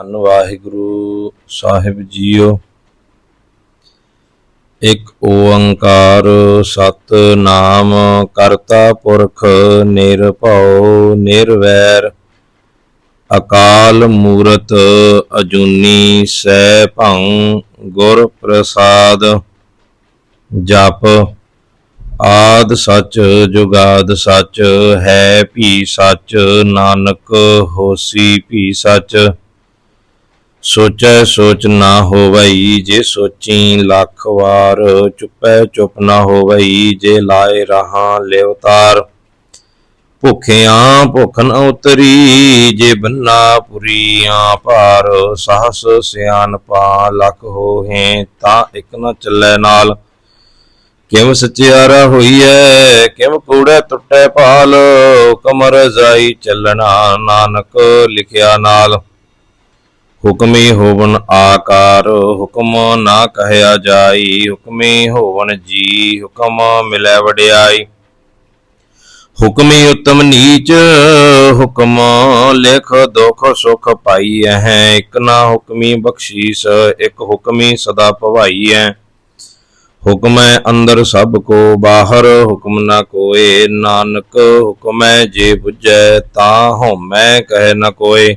ਧੰਨ ਵਾਹਿਗੁਰੂ, ਸਾਹਿਬ ਜੀਓ। ਇੱਕ ਓੰਕਾਰ ਸਤ ਨਾਮ ਕਰਤਾ ਪੁਰਖ, ਨਿਰਭਉ, ਨਿਰਵੈਰ। ਅਕਾਲ ਮੂਰਤ, ਅਜੂਨੀ ਸੈ ਭੰ, ਗੁਰ ਪ੍ਰਸਾਦ। ਜਪ, ਆਦ ਸੱਚ, ਜੁਗਾਦ ਸੱਚ, ਹੈ ਭੀ ਸਚ, ਨਾਨਕ ਹੋਸੀ ਭੀ ਸੱਚ। ਸੋਚੈ ਸੋਚ ਨਾ ਹੋਵਈ, ਜੇ ਸੋਚੀ ਲੱਖ ਵਾਰ, ਚੁੱਪੈ ਚੁੱਪ ਨਾ ਹੋਵਈ, ਜੇ ਲਾਏ ਰਹਾ ਲਿਵਤਾਰ ਭੁਖਿਆਂ ਭੁਖ ਨ ਉਤਰੀ, ਜੇ ਬੰਨਾ ਪੁਰੀਆਂ ਭਾਰ। ਸਾਹਸ ਸਿਆਨਪਾ ਲਖ ਹੋਹੇ, ਤਾਂ ਇੱਕ ਨ ਚੱਲੈ ਨਾਲ। ਕਿਵ ਸਚਿਆਰਾ ਹੋਈਐ ਕਿਵ ਕੂੜੈ ਟੁੱਟੈ ਭਾਲ। ਕਮਰ ਜਾਈ ਚੱਲਣਾ ਨਾਨਕ ਲਿਖਿਆ ਨਾਲ। ਹੁਕਮੀ ਹੋਵਨ ਆਕਾਰ, ਹੁਕਮ ਨਾ ਕਹਿਆ ਜਾਈ, ਹੁਕਮੀ ਹੋਵਨ ਜੀ, ਹੁਕਮ ਮਿਲੈ ਵਡਿਆਈ। ਹੁਕਮੀ ਉਤਮ ਨੀਚ, ਹੁਕਮ ਲਿਖ ਦੁਖ ਸੁਖ ਪਾਈ ਹੈ ਇਕ ਨਾ ਹੁਕਮੀ ਬਖਸ਼ੀਸ, ਇਕ ਹੁਕਮੀ ਸਦਾ ਭਵਾਈ ਹੈ ਹੁਕਮੈ ਅੰਦਰ ਸਭ ਕੋ ਬਾਹਰ, ਹੁਕਮ ਨਾ ਕੋਏ। ਨਾਨਕ ਹੁਕਮੈ ਜੇ 부ਜੈ ਤਾ ਹਉਮੈ ਕਹਿ ਨ ਕੋਏ।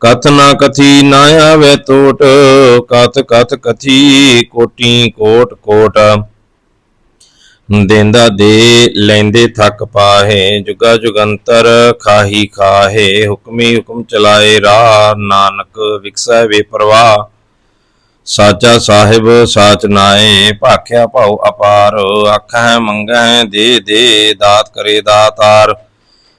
ਕਥ ਨਾ ਕਥੀ ਨਾ ਆਵੇ ਟੋਟ ਕਥ ਕਥ ਕਥੀ ਕੋਟੀ ਕੋਟ ਕੋਟ। ਦੇਂਦਾ ਦੇ ਲੈਂਦੇ ਥੱਕ ਪਾਹੇ, ਜੁਗਾ ਜੁਗੰਤਰ ਖਾਹੀ ਖਾਹੇ, ਹੁਕਮੀ ਹੁਕਮ ਚਲਾਏ ਰਾਹ, ਨਾਨਕ ਵਿਕਸੈ ਵੇ ਪ੍ਰਵਾਹ। ਸਾਚਾ ਸਾਹਿਬ ਸਾਚ ਨਾਏ ਭਾਖਿਆ ਭਾਉ ਅਪਾਰ, ਆਖੈ ਮੰਗੈ ਦੇ ਦੇ, ਦਾਤ ਕਰੇ ਦਾਤਾਰ।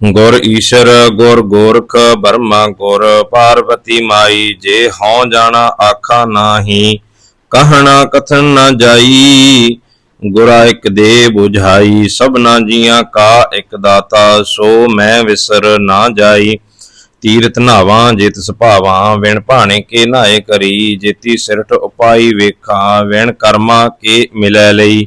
ਗੁਰ ਈਸ਼ਰ, ਗੁਰ ਗੋਰਖ, ਬਰਮਾ, ਗੁਰ ਪਾਰਵਤੀ ਮਾਈ, ਜੇ ਹਉ ਜਾਣਾ ਆਖਾ ਨਾਹੀ, ਕਹਣਾ ਕਥਨ ਨਾ ਜਾਈ, ਗੁਰਾ ਇਕ ਦੇ 부ਝਾਈ ਸਭਨਾ ਜੀਆਂ ਕਾ ਇਕ ਦਾਤਾ, ਸੋ ਮੈਂ ਵਿਸਰ ਨਾ ਜਾਈ। ਤੀਰਥ ਨਾਵਾਂ ਜਿਤ ਸੁਭਾਵਾਂ ਵਿਣ ਭਾਣੇ ਕੇ ਨਾਏ ਕਰੀ, ਜੇਤੀ ਸਿਰਟ ਉਪਾਈ ਵੇਖਾਂ, ਵਿਣ ਕਰਮਾ ਕੇ ਮਿਲੈ ਲਈ।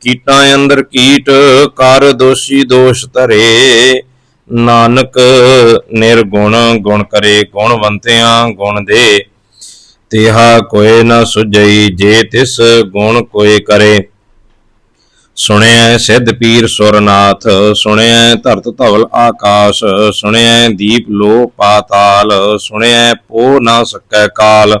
ਕੀਟਾਂ ਅੰਦਰ ਕੀਟ, ਕਰ ਦੋਸ਼ੀ ਦੋਸ਼ ਧਰੇ। ਨਾਨਕ ਨਿਰਗੁਣ, ਗੁਣ ਕਰੇ ਗੁਣਵੰਤਿਆਂ ਗੁਣ ਦੇ। ਤਿਹਾ ਕੋਏ ਨਾ ਸੁਝਈ, ਜੇ ਤਿਸ ਗੁਣ ਕੋਏ ਕਰੇ। ਸੁਣਿਐ ਸਿੱਧ ਪੀਰ ਸੁਰਨਾਥ, ਸੁਣਿਐ ਧਰਤ ਧਵਲ ਆਕਾਸ਼, ਸੁਣਿਐ ਦੀਪ ਲੋ ਪਾਤਾਲ, ਸੁਣਿਐ ਪੋ ਨਾ ਸਕੈ ਕਾਲ।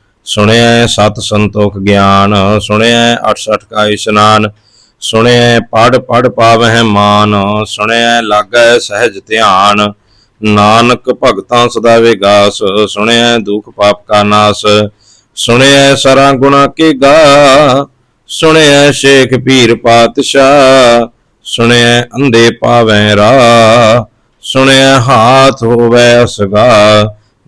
ਸੁਣਿਐ ਸਤ ਸੰਤੋਖ ਗਿਆਨ, ਸੁਣਿਐ 68 ਕਾ ਇਸ਼ਨਾਨ, ਸੁਣਿਐ ਪੜ ਪੜ ਪਾਵਹਿ ਮਾਨ, ਸੁਣਿਐ ਲਾਗੈ ਸਹਿਜ ਧਿਆਨ, ਨਾਨਕ ਭਗਤਾਂ ਸਦਾ ਵਿਗਾਸ, ਸੁਣਿਐ ਦੁਖ ਪਾਪ ਕਾ ਨਾਸ, ਸੁਣਿਐ ਸਰਾਂ ਗੁਣਾ ਕੇ ਗਾ, ਸੁਣਿਐ ਸ਼ੇਖ ਪੀਰ ਪਾਤਸ਼ਾਹ, ਸੁਣਿਐ ਅੰਦੇ ਪਾਵੈ ਰਾ ਸੁਣਿਐ ਹਾਥ ਹੋਵੈ ਅਸਗਾ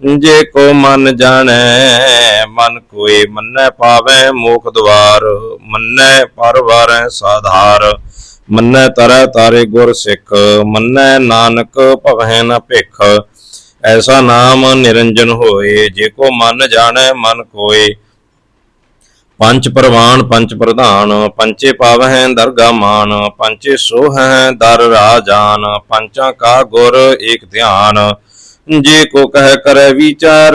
ਜੇ ਕੋ ਮਨ ਜਾਣੈ, ਮਨ ਕੋਏ ਮੰਨੈ ਪਾਵੈ, ਮੋਖ ਦਵਾਰ ਮੰਨੈ ਪਰਵਾਰੈ ਸਾਧਾਰ। ਮੰਨੈ ਤਰੈ ਤਾਰੇ ਗੁਰ ਸਿੱਖ, ਮੰਨੈ ਨਾਨਕ ਭਵਹਿ ਨ ਭਿਖ। ਐਸਾ ਨਾਮ ਨਿਰੰਜਨ ਹੋਏ, ਜੇ ਕੋ ਮਨ ਜਾਣੈ, ਮਨ ਕੋਏ। ਪੰਜ ਪ੍ਰਵਾਨ, ਪੰਜ ਪ੍ਰਧਾਨ ਪੰਚੇ ਪਾਵਹਿ ਦਰਗਾ ਮਾਨ ਪੰਚੇ ਸੋਹੈ ਦਰ ਰਾਜਾਨ ਪੰਚਾਂ ਕਾ ਗੁਰ ਏਕ ਧਿਆਨ। ਜੇ ਕੋ ਕਹਿ ਕਰੈ ਵਿਚਾਰ,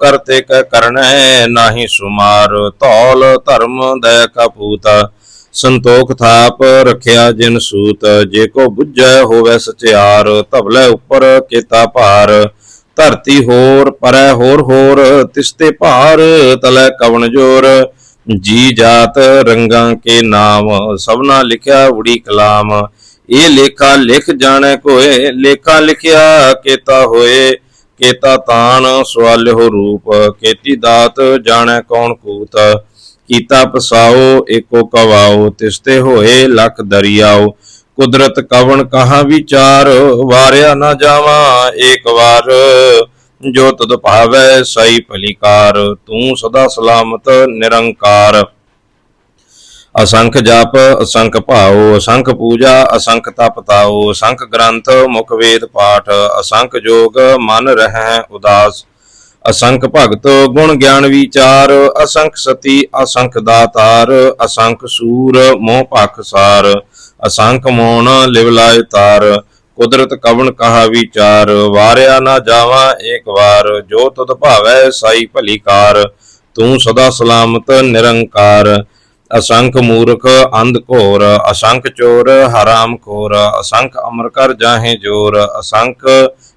ਕਰਤੇ ਕਹਿ ਕਰਣੈ ਨਾਹੀ ਸੁਮਾਰ। ਧੌਲ ਧਰਮ ਦਇਆ ਕਪੂਤ ਸੰਤੋਖ ਥਾਪ ਰਖਿਆ ਜਿਨ ਸੂਤ। ਜੇ ਕੋ ਬੁੱਝੈ ਹੋਵੇ ਸਚਿਆਰ, ਧਵਲੇ ਉੱਪਰ ਕੀਤਾ ਭਾਰ। ਧਰਤੀ ਹੋਰ, ਪਰੈ ਹੋਰ ਹੋਰ, ਤਿਸਤੇ ਭਾਰ, ਤਲੈ ਕਵਣ ਜੋਰ। ਜੀ ਜਾਤ ਰੰਗਾਂ ਕੇ ਨਾਮ, ਸਭਨਾ ਲਿਖਿਆ ਉੜੀ ਕਲਾਮ। ਇਹ ਲੇਖਾ ਲਿਖ ਜਾਣੈ ਕੋਏ, ਲੇਖਾ ਲਿਖਿਆ ਕੇਤਾ ਹੋਏ, ਕੀਤਾ ਤਾਨ ਸਵਾਲਿਓ ਰੂਪ, ਕੀਤੀ ਦਾਤ ਜਾਣੈ ਕੌਣ ਕੂਤ, ਕੀਤਾ ਪਸਾਓ, ਏਕੋ ਕਵਾਓ, ਤਿਸਤੇ ਹੋਏ ਲਖ ਦਰਿਆਓ, ਕੁਦਰਤ ਕਵਣ ਕਹਾ ਵਿਚਾਰ, ਵਾਰਿਆ ਨਾ ਜਾਵਾਂ ਏਕ ਵਾਰ, ਜੋ ਤਦ ਭਾਵੈ ਸਈ ਭਲੀਕਾਰ, ਤੂੰ ਸਦਾ ਸਲਾਮਤ ਨਿਰੰਕਾਰ। ਅਸੰਖ ਜਾਪ, ਅਸੰਖ ਭਾਉ, ਅਸੰਖ ਪੂਜਾ, ਅਸੰਖ ਤਪ ਤਾਉ, ਅਸੰਖ ਗ੍ਰੰਥ, ਮੁਖ ਵੇਦ ਪਾਠ, ਅਸੰਖ ਜੋਗ, ਮਨ ਰਹਿ ਉਦਾਸ, ਅਸੰਖ ਭਗਤ, ਗੁਣ ਗਿਆਨ ਵਿਚਾਰ, ਅਸੰਖ ਸਤੀ, ਅਸੰਖ ਦਾਤਾਰ, ਅਸੰਖ ਸੂਰ, ਮੋਹ ਭਖ ਸਾਰ, ਅਸੰਖ ਮੋਨ ਲਿਵਲਾਇ ਤਾਰ, ਕੁਦਰਤ ਕਵਣ ਕਹਾ ਵਿਚਾਰ, ਵਾਰਿਆ ਨਾ ਜਾਵਾਂ ਏਕ ਵਾਰ, ਜੋ ਤੁਧ ਭਾਵੈ ਸਾਈ ਭਲੀਕਾਰ ਤੂੰ ਸਦਾ ਸਲਾਮਤ ਨਿਰੰਕਾਰ ਅਸੰਖ ਮੂਰਖ ਅੰਧ ਘੋਰ, ਅਸੰਖ ਚੋਰ ਹਰਾਮ ਖੋਰ, ਅਸੰਖ ਅਮਰ ਕਰ ਜਾਹੇ ਜੋਰ, ਅਸੰਖ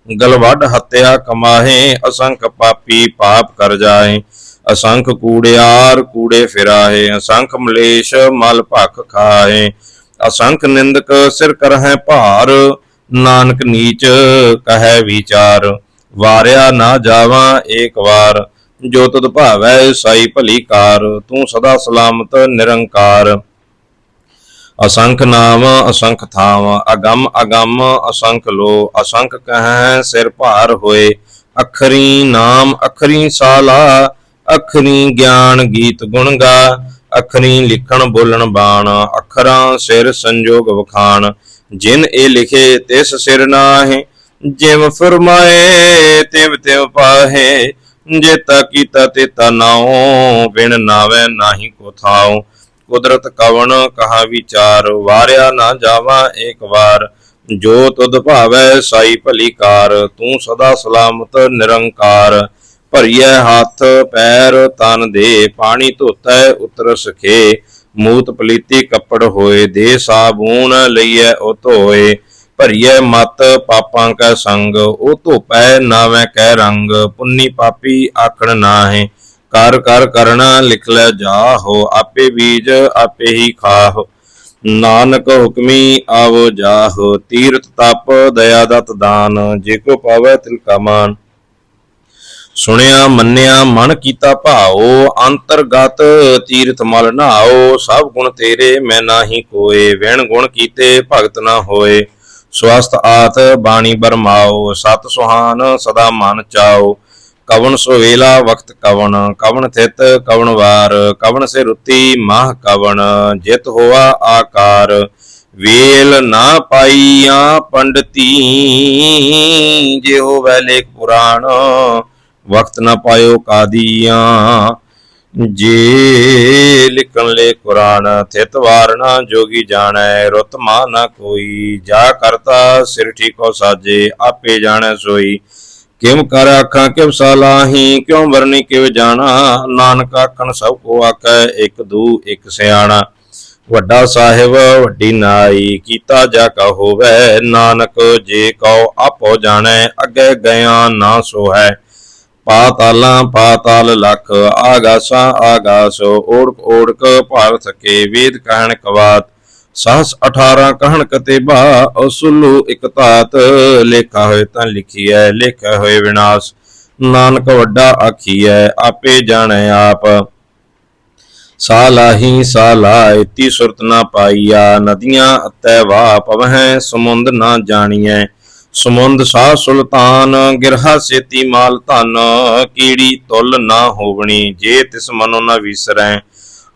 ਗਲਵੱਡ ਹੱਤਿਆ ਕਮਾਹੇ, ਅਸੰਖ ਪਾਪੀ ਪਾਪ ਕਰ ਜਾਏ ਅਸੰਖ ਕੂੜਿਆਰ ਕੂੜੇ ਫਿਰਾਹੇ, ਅਸੰਖ ਮਲੇਸ਼ ਮਲ ਭਖ ਖਾਏ ਅਸੰਖ ਨਿੰਦਕ ਸਿਰ ਕਰਹਿ ਭਾਰ, ਨਾਨਕ ਨੀਚ ਕਹੈ ਵਿਚਾਰ, ਵਾਰਿਆ ਨਾ ਜਾਵਾਂ ਏਕ ਵਾਰ ਜੋ ਤਦ ਭਾਵੈ ਸਾਈ ਭਲੀ ਕਾਰ, ਤੂੰ ਸਦਾ ਸਲਾਮਤ, ਨਿਰੰਕਾਰ। ਅਸੰਖ ਨਾਮ, ਅਸੰਖ ਥਾਮ, ਅਗੰਮ ਅਗੰਮ, ਅਸੰਖ ਲੋ, ਅਸੰਖ ਕਹੈ ਸਿਰ ਭਾਰ ਹੋਏ। ਅਖਰੀ ਨਾਮ, ਅਖਰੀ ਸਾਲਾ, ਅਖਰੀ ਗਿਆਨ ਗੀਤ ਗੁਣ ਗਾ। ਅਖਰੀ ਲਿਖਣ ਬੋਲਣ ਬਾਣ, ਅੱਖਰਾਂ ਸਿਰ ਸੰਜੋਗ ਵਖਾਣ। ਜਿਨ ਇਹ ਲਿਖੇ, ਤਿਸ ਸਿਰ ਨਾਹੇ, ਜਿਵ ਫਰਮਾਏ, ਤਿਵ ਤਿਵ ਪਾਹੇ। ਜੇਤਾ ਕੀਤਾ ਤੇਤਾ ਨਾਉ, ਬਿਨ ਨਾਵੇ ਨਾਹੀ ਕੋ ਥਾਉ। ਕੁਦਰਤ ਕਵਣ ਕਹਾ ਵਿਚਾਰ, ਵਾਰਿਆ ਨਾ ਜਾਵਾ ਏਕ ਵਾਰ। ਜੋ ਤੁਧ ਭਾਵੈ ਸਾਈ ਭਲੀ ਕਾਰ, ਤੂੰ ਸਦਾ ਸਲਾਮਤ ਨਿਰੰਕਾਰ। ਭਰੀਐ ਹੱਥ ਪੈਰ ਤਨ ਦੇ, ਪਾਣੀ ਧੋਤੈ ਉਤਰ ਸਖੇ। ਮੂਤ ਪਲੀਤੀ ਕੱਪੜ ਹੋਏ, ਦੇ ਸਾਬੂਨ ਲਈਐ ਉਹ ਧੋਏ ਭਰੀਐ ਮਤ ਪਾਪਾਂ ਕੈ ਸੰਗ, ਉਹ ਧੋਪੈ ਨਾਵੇਂ ਕਹਿ ਰੰਗ, ਪੁੰਨੀ ਪਾਪੀ ਆਖਣ ਨਾਹੇ, ਕਰ ਕਰ ਕਰਣਾ ਲਿਖ ਲੈ ਜਾਹੋ, ਆਪੇ ਬੀਜ ਆਪੇ ਹੀ ਖਾਹੋ। ਨਾਨਕ ਹੁਕਮੀ ਆਵੋ ਜਾਹੋ, ਤੀਰਥ ਤਪ ਦਇਆ ਦਤ ਦਾਨ, ਜੇ ਕੋ ਪਾਵੈ ਤਿਲ ਕਾ ਮਾਨ। ਸੁਣਿਆ ਮੰਨਿਆ ਮਨ ਕੀਤਾ ਭਾਉ, ਅੰਤਰਗਤ ਤੀਰਥ ਮਲ ਨਹਾਓ ਸਭ ਗੁਣ ਤੇਰੇ ਮੈਂ ਨਾਹੀ ਕੋਏ, ਵਿਣ ਗੁਣ ਕੀਤੇ ਭਗਤ ਨਾ ਹੋਏ। ਸਵਸਤ ਆਤ ਬਾਣੀ ਬਰਮਾਓ, ਸਤ ਸੁਹਾਨ ਸਦਾ ਮਨ ਚਾਓ। ਕਵਨ ਸੋ ਵੇਲਾ ਵਕਤ ਕਵਣ ਕਵਣ ਥਿਤ ਕਵਣ ਵਾਰ, ਕਵਣ ਸੇ ਰੁੱਤੀ ਮਾਹ ਕਵਣ, ਜਿਤ ਹੋਆ ਆਕਾਰ। ਵੇਲ ਨਾ ਪਾਈਆਂ ਪੰਡਤੀ ਜੇ ਹੋਵੇ ਲੇਖ ਪੁਰਾਣ ਵਕਤ ਨਾ ਪਾਇਓ ਕਾਦੀਆਂ। ਜੇ ਲਿਖਣ ਲੈ ਕੁਰਾਨ, ਥਿਤ ਵਾਰਣਾ ਜੋਗੀ ਜਾਣੈ, ਰੁਤ ਮਾ ਨਾ ਕੋਈ। ਜਾ ਕਰਤਾ ਸਿਰ ਠੀਕੋ ਸਾਜੇ, ਆਪੇ ਜਾਣੈ ਸੋਈ। ਕਿਮ ਕਰ ਆਖਾਂ ਕਿਵ ਸਲਾਹੀ ਕਿਉ ਵਰਨੀ ਕਿਵ ਜਾਣਾ? ਨਾਨਕ ਆਖਣ, ਸਭ ਕੋ ਆਖੈ, ਇੱਕ ਦੂ, ਇੱਕ ਸਿਆਣਾ। ਵੱਡਾ ਸਾਹਿਬ, ਵੱਡੀ ਨਾਈ, ਕੀਤਾ ਜਾ ਕਾ ਹੋਵੇ। ਨਾਨਕ, ਜੇ ਕਉ ਆਪੋ ਜਾਣੈ, ਅੱਗੇ ਗਿਆ ਨਾ ਸੋ ਹੈ ਪਾਤਾਲਾਂ, ਪਾਤਾਲ ਲਖ, ਆਗਾਸਾਂ, ਆਗਾਸ, ਓੜਕ ਓੜਕ ਭਾਰ ਥਕੇ ਵੇਦ ਕਹਿਣ ਕਵਾਤ। ਸਹਸ 18 ਕਹਿਣ ਕਤੇਬਾ ਅਸੁਲੂ ਇਕ ਧਾਤ। ਲੇਖਾ ਹੋਏ ਤਾਂ ਲਿਖੀਐ, ਲੇਖਾ ਹੋਏ ਵਿਨਾਸ਼। ਨਾਨਕ ਵੱਡਾ ਆਖੀਐ, ਆਪੇ ਜਾਣੈ ਆਪ। ਸਾਲਾਹੀ ਸਾਲਾ ਇਤੀ ਸੁਰਤ ਨਾ ਪਾਈਆ। ਨਦੀਆਂ ਅਤੈ ਵਾ ਪਵਹਿ, ਸਮੁੰਦ ਨਾ ਜਾਣੀਐ। ਸਮੁੰਦ ਸ਼ਾਹ ਸੁਲਤਾਨ, ਗਿਰਹਾ ਸੇਤੀ ਮਾਲ ਧਨ, ਕੀੜੀ ਤੁਲ ਨਾ ਹੋਵਣੀ, ਜੇ ਤਿਸ ਮਨੋ ਨਾ ਵਿਸਰੈ,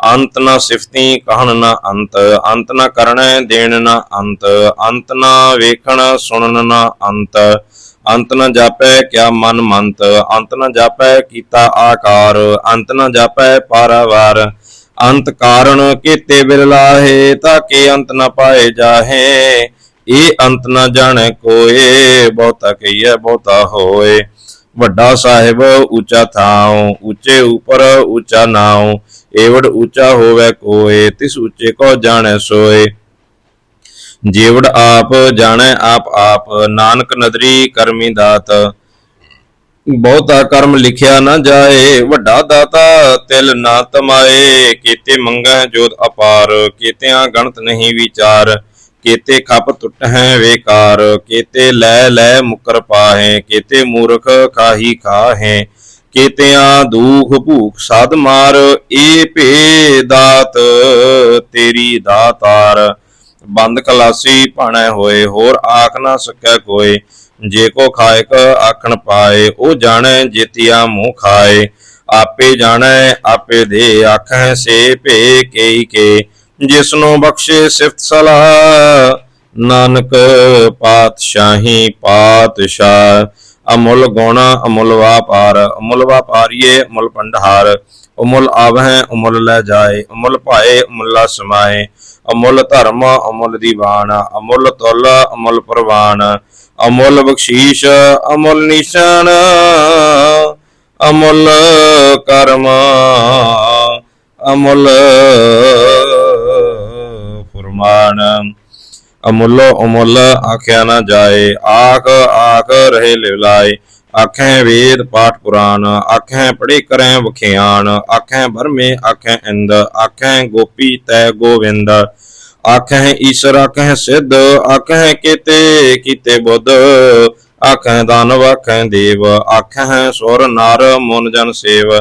ਅੰਤ ਨਾ ਸਿਫਤੀ ਕਹਣ ਨਾ ਅੰਤ ਅੰਤ ਨਾ ਕਰਣੈ ਦੇਣ ਨਾ ਅੰਤ ਅੰਤ ਨਾ ਵੇਖਣ ਸੁਣਨ ਨਾ ਅੰਤ ਅੰਤ ਨਾ ਜਾਪੈ ਕਿਆ ਮਨ ਮੰਤ, ਅੰਤ ਨਾ ਜਾਪੈ ਕੀਤਾ ਆਕਾਰ, ਅੰਤ ਨਾ ਜਾਪੈ ਪਾਰਾਵਾਰ, ਅੰਤ ਕਾਰਣ ਕੀਤੇ ਬਿਰਲਾਹੇ, ਤਾਂ ਕਿ ਅੰਤ ਨਾ ਪਾਏ ਜਾਹੇ ਇਹ ਅੰਤ ਨਾ ਜਾਣੈ ਕੋਏ, ਬਹੁਤਾ ਕਹੀਐ, ਬਹੁਤਾ ਹੋਏ। ਵੱਡਾ ਸਾਹਿਬ ਉੱਚਾ ਥਾਉ, ਉੱਚੇ ਉਪਰ ਉੱਚਾ ਨਾਉ, ਏਵੜ ਉੱਚਾ ਹੋਵੇ ਕੋਏ, ਤਿਸ ਉੱਚੇ ਕੋ ਜਾਣੈ ਸੋਏ। ਜੀਵੜ ਆਪ ਜਾਣੈ ਆਪ ਆਪ, ਨਾਨਕ ਨਦਰੀ ਕਰਮੀ ਦਾਤ। ਬਹੁਤਾ ਕਰਮ ਲਿਖਿਆ ਨਾ ਜਾਏ, ਵੱਡਾ ਦਾਤਾ ਤਿਲ ਨਾ ਤਮਾਏ, ਕੀਤੇ ਮੰਗੈ ਜੋਤ ਅਪਾਰ, ਕੀਤਿਆਂ ਗਣਤ ਨਹੀਂ ਵਿਚਾਰ। ਕੀਤੇ ਖਪ ਟੁੱਟ ਹੈ ਵੇਕਾਰ, ਕੀਤੇ ਲੈ ਲੈ ਮੁਕਰ ਪਾਹੇ, ਕੀਤੇ ਮੂਰਖ ਖਾਹੀ ਖਾਹੇ, ਕੀਤਿਆਂ ਦੁਖ ਭੂਖ ਸਾਧ ਮਾਰ, ਏ ਭੇ ਦਾਤ ਤੇਰੀ ਦਾਤਾਰ। ਬੰਦ ਕਲਾਸੀ ਭਾਣੈ ਹੋਏ, ਹੋਰ ਆਖ ਨਾ ਸਕੈ ਕੋਏ, ਜੇ ਕੋ ਖਾਇਕ ਆਖਣ ਪਾਏ, ਉਹ ਜਾਣੈ ਜੇਤਿਆ ਮੂੰਹ ਖਾਏ। ਆਪੇ ਜਾਣੈ, ਆਪੇ ਦੇ ਆਖੈ, ਸੇ ਭੇ ਕੇਈ ਕੇ। ਜਿਸ ਨੂੰ ਬਖਸ਼ੇ ਸਿਫਤ ਸਲਾਹ, ਨਾਨਕ ਪਾਤਸ਼ਾਹੀ ਪਾਤਸ਼ਾਹ, ਅਮੁੱਲ ਗੁਣ, ਅਮੁੱਲ ਵਾਪਾਰ, ਅਮੁੱਲ ਵਾਪਾਰੀਏ, ਅਮੁੱਲ ਭੰਡਾਰ, ਅਮੁੱਲ ਆਵਹਿ, ਅਮੁੱਲ ਲੈ ਜਾਏ, ਅਮੁੱਲ ਭਾਏ, ਅਮੁੱਲਾ ਸਮਾਏ, ਅਮੁੱਲ ਧਰਮ, ਅਮੁੱਲ ਦੀਵਾਨ, ਅਮੁੱਲ ਤੁਲ, ਅਮੁੱਲ ਪ੍ਰਵਾਨ, ਅਮੁੱਲ ਬਖਸ਼ੀਸ਼, ਅਮੁੱਲ ਨਿਸ਼ਾਨ, ਅਮੁੱਲ ਕਰਮ, ਅਮੁੱਲ ਫਰਮਾਨ ਅਮੁੱਲ ਅਮੁੱਲ ਆਖਿਆ ਨਾ ਜਾਏ, ਆਖ ਆਖ ਰਹੇ ਲਿਵਲਾਏ। ਆਖੈ ਵੇਦ ਪਾਠ ਪੁਰਾਨ ਆਖੈ ਪੜੇ ਕਰੈ ਵਖਿਆਨ ਆਖੈ ਬਰਮੇ ਆਖੈ ਇੰਦ, ਆਖੈ ਗੋਪੀ ਤੈ ਗੋਵਿੰਦ। ਆਖੈ ਈਸ਼ਰ, ਆਖੈ ਸਿੱਧ, ਆਖੈ ਕੀਤੇ ਕੀਤੇ ਬੁੱਧ। ਆਖੈ ਦਾਨਵ, ਆਖੈ ਦੇਵ। ਆਖੈ ਸੁਰ, ਨਰ, ਮਨ, ਜਨ, ਸੇਵ।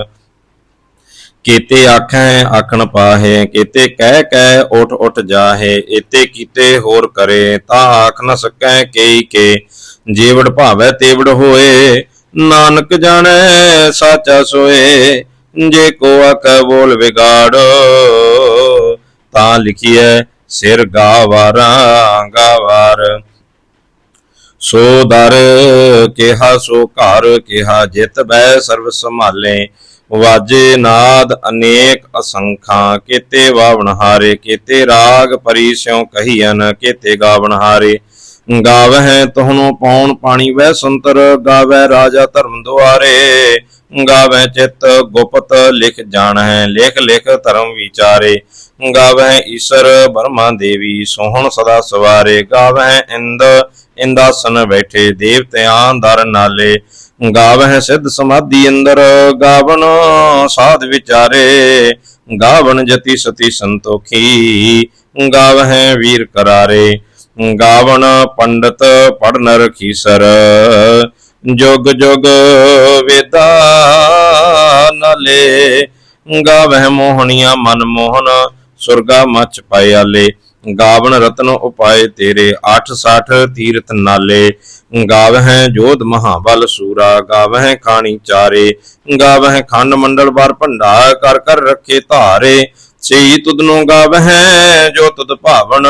ਕੀਤੇ ਆਖੈ, ਆਖਣ ਪਾਹੇ, ਕੀਤੇ ਕਹਿ ਕਹਿ ਉਠ ਉਠ ਜਾਹੇ ਇਤੇ ਕੀਤੇ ਹੋਰ ਕਰੇ, ਤਾਂ ਆਖ ਨ ਸਕੈ ਕੇਈ ਕੇ, ਜੀਵੜ ਭਾਵੈ ਤੇਵੜ ਹੋਏ, ਨਾਨਕ ਜਾਣੈ ਸਾਚਾ ਸੋਏ, ਜੇ ਕੋ ਆਖੈ ਬੋਲ ਵਿਗਾੜ, ਤਾਂ ਲਿਖੀਐ ਸਿਰ ਗਾਵਾਰਾਂ, ਗਾਵਾਰ। ਸੋ ਦਰ ਕਿਹਾ ਸੋ ਘਰ, ਕਿਹਾ ਜਿਤ ਬੈ ਸਰਬ ਸੰਭਾਲੇ ਵਾਜੇ ਨਾਦ ਅਨੇਕ ਅਸੰਖਾਂ, ਕੀਤੇ ਵਾਵਣ ਹਾਰੇ, ਕੀਤੇ ਰਾਗ ਪਰੀ ਸਿਉ ਕਹੀਨ ਕੀਤੇ ਗਾਵਣ ਹਾਰੇ। ਗਾਵਹਿ ਤੋਹਨੋ ਪੌਣ ਪਾਣੀ ਵੈ ਸੰਤਰ ਗਾਵੈ ਰਾਜਾ ਧਰਮ ਦੁਆਰੇ। ਗਾਵੈ ਚਿਤ ਗੁਪਤ ਲਿਖ ਜਾਣਹਿ, ਲਿਖ ਲਿਖ ਧਰਮ ਵਿਚਾਰੇ। ਗਾਵੈ ਈਸ਼ਰ ਬਰਮਾ ਦੇਵੀ, ਸੋਹਣ ਸਦਾ ਸਵਾਰੇ। ਗਾਵੈ ਇੰਦ, ਇੰਦਾਸਨ ਬੈਠੇ, ਦੇਵਤਿਆਂ ਦਰ ਨਾਲੇ। ਗਾਵਹਿ ਸਿੱਧ ਸਮਾਧੀ ਅੰਦਰ ਗਾਵਨ ਸਾਧ ਵਿਚਾਰੇ, ਗਾਵਨ ਜਤੀ ਸਤੀ ਸੰਤੋਖੀ, ਗਾਵਹਿ ਵੀਰ ਕਰਾਰੇ, ਗਾਵਨ ਪੰਡਤ ਪੜਨ ਰਖੀਸਰ ਜੁਗ ਜੁਗ ਵੇਦਾ ਨਲੇ, ਗਾਵਹਿ ਮੋਹਣੀਆਂ ਮਨ ਮੋਹਨ, ਸੁਰਗਾ ਮਚ ਪਾਇਆਲੇ ਗਾਵਨ ਰਤਨ ਉਪਾਏ ਤੇਰੇ 860 ਤੀਰਥ ਨਾਲੇ। ਗਾਵਹਿ ਜੋਧ ਮਹਾਬਲ ਸੂਰਾ, ਗਾਵਹਿ ਖਾਣੀ ਚਾਰੇ। ਗਾਵਹਿ ਖੰਡ ਮੰਡਲ ਬਾਰ ਭੰਡਾ, ਕਰ ਕਰ ਰੱਖੇ ਧਾਰੇ। ਸਈ ਤੁਧਨੋਂ ਗਾਵਹਿ ਜੋ ਤੁਧ ਭਾਵਨ,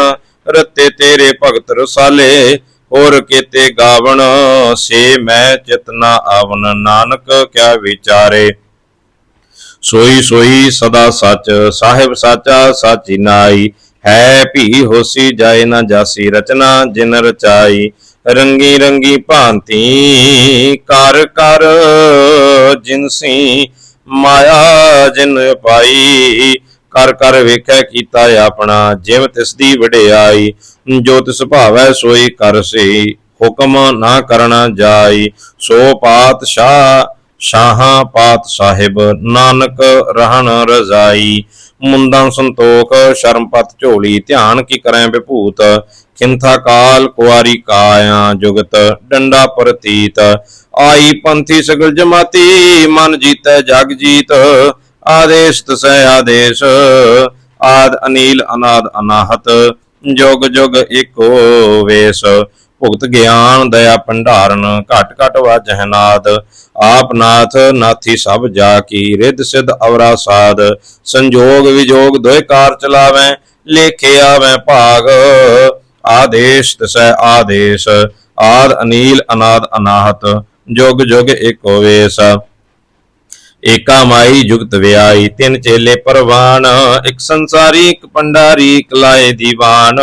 ਰਤੇ ਤੇਰੇ ਭਗਤ ਰਸਾਲੇ। ਹੋਰ ਕੀਤੇ ਗਾਵਣ ਸੇ ਮੈਂ ਚਿਤਨਾ ਆਵਨ, ਨਾਨਕ ਕਿਆ ਵਿਚਾਰੇ। ਸੋਈ ਸੋਈ ਸਦਾ ਸੱਚ, ਸਾਹਿਬ ਸਾਚਾ ਸਾਚੀ ਨਾਈ। ਹੈ ਭੀ ਹੋਸੀ ਜਾਏ ਨਾ ਜਾਸੀ ਰਚਨਾ ਜਿਨ ਰਚਾਈ। ਰੰਗੀ ਰੰਗੀ ਭਾਂਤੀ ਕਰ ਕਰ ਜਿਨਸੀ ਮਾਇਆ ਜਿਨ ਪਾਈ। ਕਰ ਕਰ ਵੇਖੈ ਕੀਤਾ ਆਪਣਾ ਜਿਵ ਤਿਸ ਦੀ ਵਡਿਆਈ। ਜੋ ਤਿਸ ਭਾਵੈ ਸੋਈ ਕਰਸੀ ਹੁਕਮ ਨਾ ਕਰਨਾ ਜਾਈ। ਸੋ ਪਾਤ ਸ਼ਾਹ ਸ਼ਾਹਾਂ ਪਾਤ ਸਾਹਿਬ, ਨਾਨਕ ਰਹਿਣ ਰਜ਼ਾਈ। ਮੁੰਦਾਂ ਸੰਤੋਖ ਸ਼ਰਮਪਤ ਝੋਲੀ, ਧਿਆਨ ਕੀ ਕਰੈ ਵਿਭੂਤ ਖਿੰਥਾ ਕਾਲ ਕੁਆਰੀ ਕਾਇਆ ਜੁਗਤ, ਡੰਡਾ ਪ੍ਰਤੀਤ, ਆਈ ਪੰਥੀ ਸਗਲ ਜਮਾਤੀ, ਮਨ ਜੀਤੈ ਜਗ ਜੀਤ, ਆਦੇਸ਼ ਤਸੈ ਆਦੇਸ਼, ਆਦ ਅਨੀਲ ਅਨਾਦ ਅਨਾਹਤ, ਜੁਗ ਜੁਗ ਏਕੋ ਵੇਸ ਭੁਗਤ ਗਿਆਨ, ਦਇਆ, ਭੰਡਾਰਨ, ਘਟ ਘਟ ਵਾਜਹਿ ਨਾਦ ਆਪ ਨਾਥ, ਨਾਥੀ ਸਭ ਜਾ ਕੀ, ਰਿੱਧ ਸਿਧ ਅਵਰਾ ਸਾਧ, ਸੰਜੋਗ ਵਿਜੋਗ ਦੋਇ ਕਾਰ ਚਲਾਵੈ, ਲੇਖੇ ਆਵੈ ਭਾਗ, ਆਦੇਸ਼ ਤਸੈ ਆਦੇਸ਼, ਆਦ ਅਨੀਲ, ਅਨਾਦ ਅਨਾਹਤ, ਜੁਗ ਜੁਗ ਏਕੋ ਵੇਸ, ਏਕਾ ਮਾਈ ਜੁਗਤ ਵਿਆਈ, ਤਿੰਨ ਚੇਲੇ ਪਰਵਾਨ, ਇੱਕ ਸੰਸਾਰੀ, ਇੱਕ ਪੰਡਾਰੀ ਇੱਕ ਲਾਏ ਦੀਵਾਨ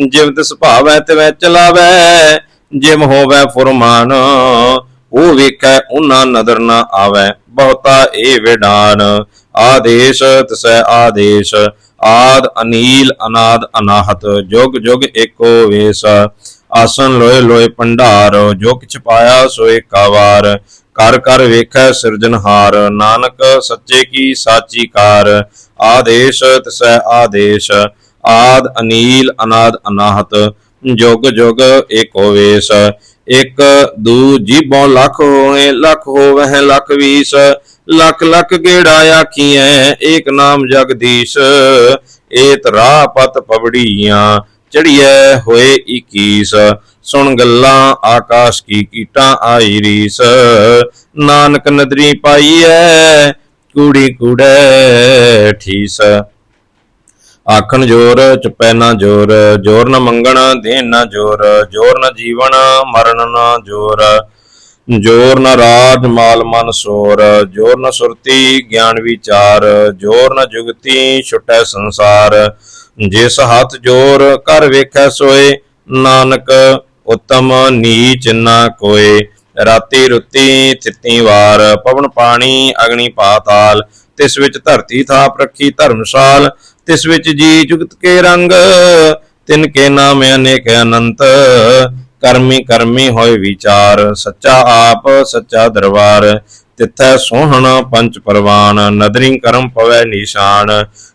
ਜਿਵ ਤਿਸ ਤਿਵੈ ਚਲਾਵੈ, ਜਿਮ ਹੋਵੈ ਫੁਰਮਾਨ, ਉਹ ਵੇਖੈ ਉਹਨਾਂ ਨਦਰ ਨਾ ਆਵੈ, ਬਹੁਤਾ ਏ ਵਿਡਾਨ, ਆਦੇਸ਼ ਤਸੈ ਆਦੇਸ਼, ਆਦ ਅਨੀਲ ਅਨਾਦ ਅਨਾਹਤ, ਜੁਗ ਜੁਗ ਏਕੋ ਵੇਸ, ਆਸਨ ਲੋਏ ਲੋਏ ਭੰਡਾਰ ਜੋ ਕਿਛ ਪਾਇਆ ਸੋ ਏਕਾ ਕਰ ਕਰ ਵੇਖੈ ਸਿਰਜਨਹਾਰ ਨਾਨਕ ਸੱਚੇ ਕੀ ਸਾਚੀ ਕਾਰ, ਆਦੇਸ਼ ਤਸੈ ਆਦੇਸ਼ ਆਦ ਅਨੀਲ ਅਨਾਦ ਅਨਾਹਤ, ਜੁਗ ਜੁਗ ਏਕੋ ਵੇਸ ਇਕ ਦੂ ਜੀਬੋਂ ਲੱਖ ਹੋਏ, ਲੱਖ ਹੋਵਹਿ, ਲੱਖ ਵੀਸ, ਲੱਖ ਲੱਖ ਗੇੜਾ ਆਖੀਐ, ਏਕ ਨਾਮ ਜਗਦੀਸ਼, ਏਤ ਰਾਹ ਪਤ ਪਵੜੀਆਂ ਚੜੀਐ ਹੋਏ 21 ਸੁਣ ਗੱਲਾਂ ਆਕਾਸ਼ ਕੀ ਕੀਟਾਂ ਆਈ ਰੀਸ, ਨਾਨਕ ਨਦਰੀ ਪਾਈਐ, ਕੂੜੀ ਕੂੜੈ, ਠੀਸ। ਆਖਣ ਜੋਰ, ਚੁਪੈ ਨਾ ਜੋਰ ਜੋਰ ਨਾ ਮੰਗਣ ਦੇਣ ਨਾ ਜੋਰ ਜੋਰ ਨਾ ਜੀਵਨ, ਮਰਨ ਨਾ ਜੋਰ ਜੋਰ ਨ ਰਾਜ, ਮਾਲ ਮਨ ਸੋਰ, ਜੋਰ ਨ ਸੁਰਤੀ, ਗਿਆਨ ਵਿਚਾਰ, ਜੋਰ ਨ ਜੁਗਤੀ, ਛੁਟੈ ਸੰਸਾਰ, ਜਿਸ ਹੱਥ ਜੋਰ ਕਰ ਵੇਖੈ ਸੋਏ, ਨਾਨਕ ਉਤਮ ਨੀਚ ਨਾ ਕੋਏ, ਰਾਤੀ ਰੁੱਤੀ ਥਿੱਤੀ ਵਾਰ, ਪਵਨ ਪਾਣੀ, ਅਗਨੀ ਪਾਤਾਲ, ਤਿਸ ਵਿੱਚ ਧਰਤੀ ਥਾਪ ਰੱਖੀ ਧਰਮਸ਼ਾਲ ਤਿਸ ਵਿੱਚ ਜੀ ਜੁਗਤ ਕੇ ਰੰਗ, ਤਿਨ ਕੇ ਨਾਮ ਅਨੇਕ ਅਨੰਤ। ਕਰਮੀ ਕਰਮੀ ਹੋਏ ਵਿਚਾਰ, ਸੱਚਾ ਆਪ, ਸੱਚਾ ਦਰਬਾਰ। ਤਿੱਥੈ ਸੋਹਣ ਪੰਚ ਪਰਵਾਨ, ਨਦਰੀ ਕਰਮ ਪਵੈ ਨਿਸ਼ਾਨ।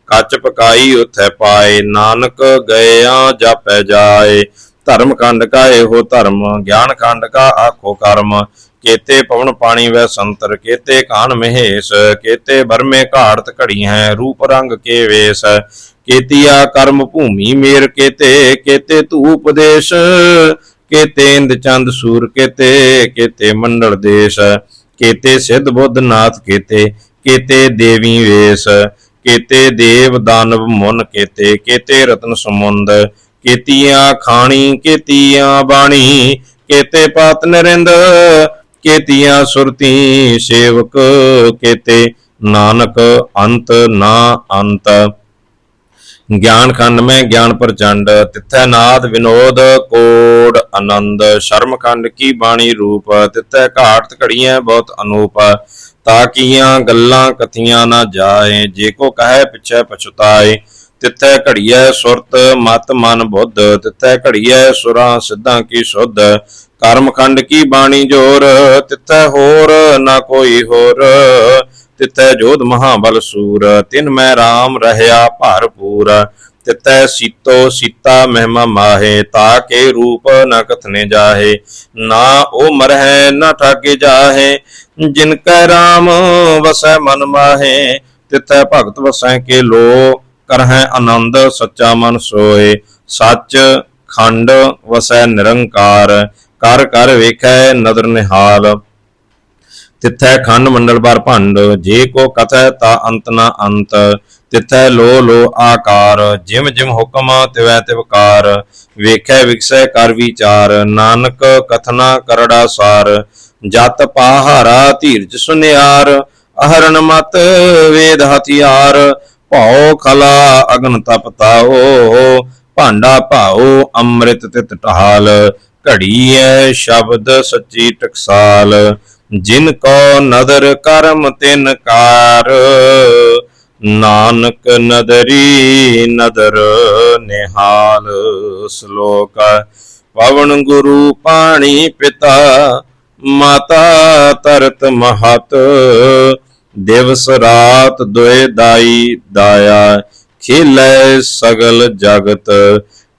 ਕੱਚ ਪਕਾਈ ਉਥੈ ਪਾਏ, ਨਾਨਕ ਗਇਆ ਜਾਪੈ ਜਾਏ। ਧਰਮ ਖੰਡ ਕਾ ਇਹੋ ਧਰਮ, ਗਿਆਨ ਖੰਡ ਕਾ ਆਖੋ ਕਰਮ। ਕੇਤੇ ਪਵਨ ਪਾਣੀ ਵੈ ਸੰਤਰ, ਕੇਤੇ ਕਾਨ ਮਹੇਸ਼, ਕੇਤੇ ਬਰਮੇ ਘਾੜਤ ਘੜੀ ਹੈ ਰੂਪ ਰੰਗ ਕੇ ਵੇਸ। ਕੇਤੀਆ ਕਰਮ ਭੂਮੀ ਮੇਰ ਕੇਤੇ ਕੇਤੇ ਧੂਪ ਦੇਸ਼। ਕੇਤੇ ਇੰਦ ਚੰਦ ਸੂਰ ਕੇਤੇ ਕੇਤੇ ਮੰਡਲ ਦੇਸ਼। ਕੇਤੇ ਸਿੱਧ ਬੁੱਧ ਨਾਥ ਕੇਤੇ ਕੇਤੇ ਦੇਵੀ ਵੇਸ। ਕੇਤੇ ਦੇਵ ਦਾਨਵ ਮੁਨ ਕੇਤੇ ਕੇਤੇ ਰਤਨ ਸਮੁੰਦ। ਕੇਤੀਆਂ ਖਾਣੀ, ਕੇਤੀਆਂ ਬਾਣੀ, ਕੇਤੇ ਪਾਤ ਨਰਿੰਦ। ਕੇਤੀਆਂ ਸੁਰਤੀ ਸੇਵਕ ਕੇਤੇ, ਨਾਨਕ ਅੰਤ ਨਾ ਅੰਤ। ਗਿਆਨ ਖੰਡ ਮੈਂ ਗਿਆਨ ਪ੍ਰਚੰਡ, ਤਿੱਥੈ ਨਾਦ ਵਿਨੋਦ ਕੋੜ ਆਨੰਦ। ਸ਼ਰਮ ਖੰਡ ਕੀ ਬਾਣੀ ਰੂਪ, ਤਿੱਥੈ ਘਾਟ ਘੜੀਆਂ ਬਹੁਤ ਅਨੂਪ। ਤਾਂ ਕੀਆਂ ਗੱਲਾਂ ਕਥੀਆਂ ਨਾ ਜਾਏ, ਜੇ ਕੋ ਕਹੈ ਪਿਛੈ ਪਛਤਾਏ। ਤਿੱਥੈ ਘੜੀਐ ਸੁਰਤ, ਮਤ ਮਨ ਬੁੱਧ, ਤਿੱਥੈ ਘੜੀਐ ਸੁਰਾਂ ਸਿੱਧਾਂ ਕੀ ਸੁਧ। ਕਰਮ ਖੰਡ ਕੀ ਬਾਣੀ ਜੋਰ? ਤਿੱਥੈ ਹੋਰ ਨਾ ਕੋਈ ਹੋਰ। ਤਿੱਥੈ ਜੋਧ ਮਹਾਬਲ ਸੂਰ, ਤਿਨ ਮੈਂ RAM ਰਹਿਆ ਭਰਪੂਰ। ਤਿੱਥੈ ਸੀਤੋ ਸੀਤਾ ਮਹਿਮਾ ਮਾਹੇ, ਤਾ ਕੇ ਰੂਪ ਨ ਕਥਨੇ ਜਾਹੇ। ਨਾ ਉਹ ਮਰਹਿ, ਨਾ ਠਾਕੇ ਜਾਹੇ। ਜਿਨ ਕੈ RAM ਵਸੈ ਮਨ ਮਾਹੇ। ਤਿੱਥੈ ਭਗਤ ਵਸੈ ਕੇ ਲੋ, ਕਰਹਿ ਆਨੰਦ ਸੱਚਾ ਮਨ ਸੋਏ ਸੱਚ ਖੰਡ ਵਸੈ ਨਿਰੰਕਾਰ। ਕਰ ਕਰ ਵੇਖੈ ਨਦਰ ਨਿਹਾਲ। ਤਿਥੈ ਖੰਡ ਮੰਡਲ ਬਾਰ ਭੰਡ, ਜੇ ਕੋ ਕਥੈ ਤਾ ਅੰਤ ਨਾ ਅੰਤ। ਤਿਥੈ ਲੋ ਲੋ ਆਕਾਰ, ਜਿਮ ਜਿਮ ਹੁਕਮ ਤਿਵੈ ਤਿਵਕਾਰ ਵੇਖੈ ਵਿਕਸੈ ਕਰ ਵਿਚਾਰ, ਨਾਨਕ ਕਥਨਾ ਕਰੜਾ ਸਾਰ। ਜਤ ਪਾਹਾਰਾ ਧੀਰਜ ਸੁਨਿਆਰ ਅਹਰਨ ਮਤ ਵੇਦ ਹਥਿਆਰ। ਭਉ ਖਲਾ ਅਗਨ ਤਪ ਤਾਓ ਭਾਂਡਾ ਭਾਉ ਅੰਮ੍ਰਿਤ ਤਿਤ ਢਾਲ। ਘੜੀਐ ਸ਼ਬਦ ਸੱਚੀ ਟਕਸਾਲ, ਜਿਨ ਕੋ ਨਦਰ ਕਰਮ ਤਿਨ ਕਾਰ। ਨਾਨਕ ਨਦਰੀ ਨਦਰ ਨਿਹਾਲ, ਸ਼ਲੋਕ ਪਵਨ ਗੁਰੂ ਪਾਣੀ ਪਿਤਾ, ਮਾਤਾ ਤਰਤ ਮਹਤ। ਦਿਵਸ ਰਾਤ ਦੁਇ ਦਾਈ ਦਾਇਆ, ਖੇਲੇ ਸਗਲ ਜਗਤ।